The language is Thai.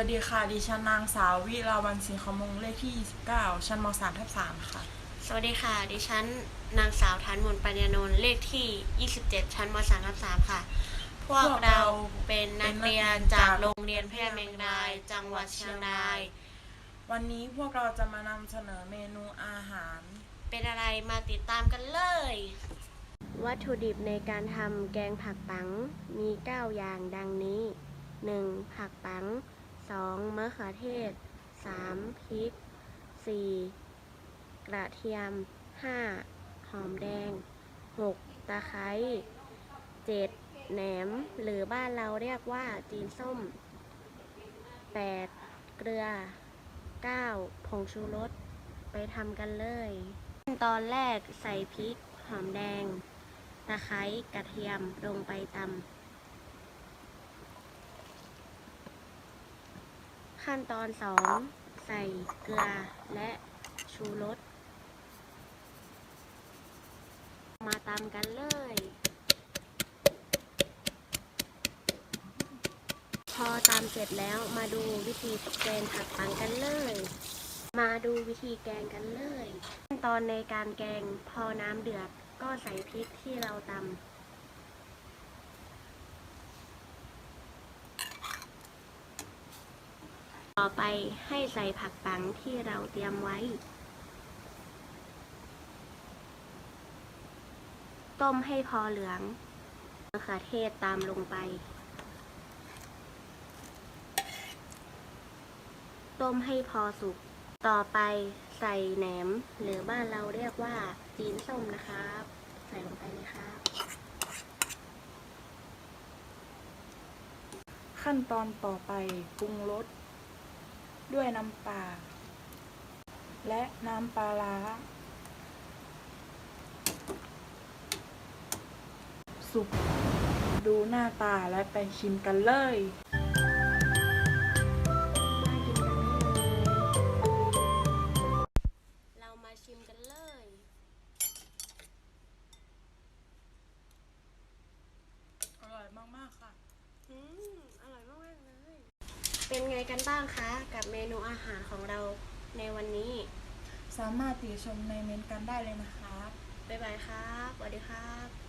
วัสดีค่ะ ดิฉันนางสาววิลาวันสิงคมงเลขที่ 29 ชั้นม 3 ทับ3ค่ะ สวัสดีค่ะ ดิฉันนางสาวฐานมนต์ปัญญานนท์เลขที่ 27 ชั้นม 3 ทับ3ค่ะ พวกเราเป็นนักเรียนจากโรงเรียนพญาเมงราย จังหวัดเชียงราย วันนี้พวกเราจะมานำเสนอเมนูอาหาร เป็นอะไรมาติดตามกันเลย วัตถุดิบในการทำแกงผักปังมี 9 อย่างดังนี้ 1. ผักปัง 2. มะเขือเทศ 3. พริก 4. กระเทียม 5. หอมแดง 6. ตะไคร้ 7. แหนม หรือบ้านเราเรียกว่าจีนส้ม 8. เกลือ 9. ผงชูรส ไปทำกันเลยขั้นตอนแรกใส่พริก หอมแดง ตะไคร้ กระเทียมลงไปตำ ขั้นตอนสองใส่เกลือและชูรส มาตำกันเลย พอตำเสร็จแล้วมาดูวิธีแกงผักปังกันเลย มาดูวิธีแกงกันเลย ขั้นตอนในการแกงพอน้ำเดือดก็ใส่พริกที่เราตำ ต่อไปให้ใส่ผักปังที่เราเตรียมไว้ ต้มให้พอเหลืองมะเขือเทศตามลงไป ต้มให้พอสุก ต่อไปใส่แหนม หรือบ้านเราเรียกว่าจีนส้มนะครับ ใส่ลงไปเลยครับขั้นตอนต่อไปปรุงรส ด้วยน้ำปลาและน้ำปลาร้า สุกดูหน้าตาและไปชิมกันเลยมากินกันได้เลยเรามาชิมกันเลยอร่อยมาก ๆ ค่ะ อืม อร่อยมากๆ เลยเป็นไงกันบ้างคะ กับเมนูอาหารของเราในวันนี้ สามารถติชมในเมนต์กันได้เลยนะครับ บ๊ายบายครับสวัสดีครับ